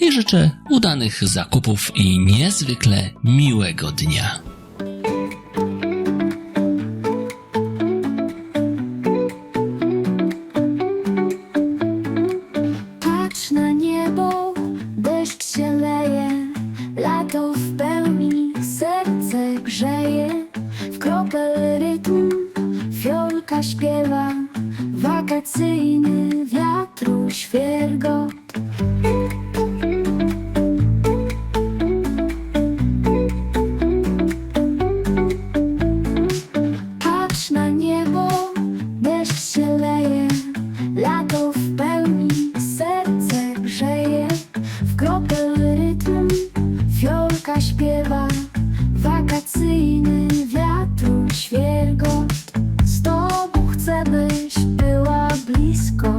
i życzę udanych zakupów i niezwykle miłego dnia. Patrz na niebo, deszcz się leje, lato w pełni, serce grzeje. W kropel rytm fiolka śpiewa, wakacyjny wiatru świergot. Fiolka śpiewa, wakacyjny wiatru świergot. Z tobą chcę byś była blisko,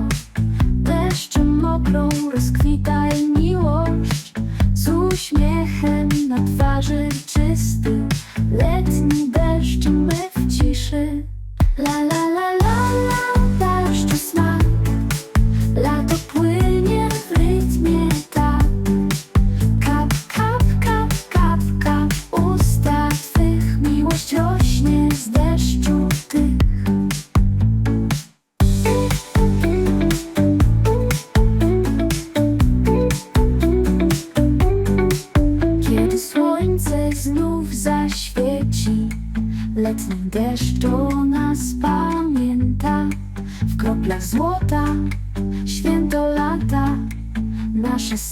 deszczem mokrą rozkwitaj miłość. Z uśmiechem na twarzy letni deszcz o nas pamięta. W kroplach złota, święto lata, nasze serce.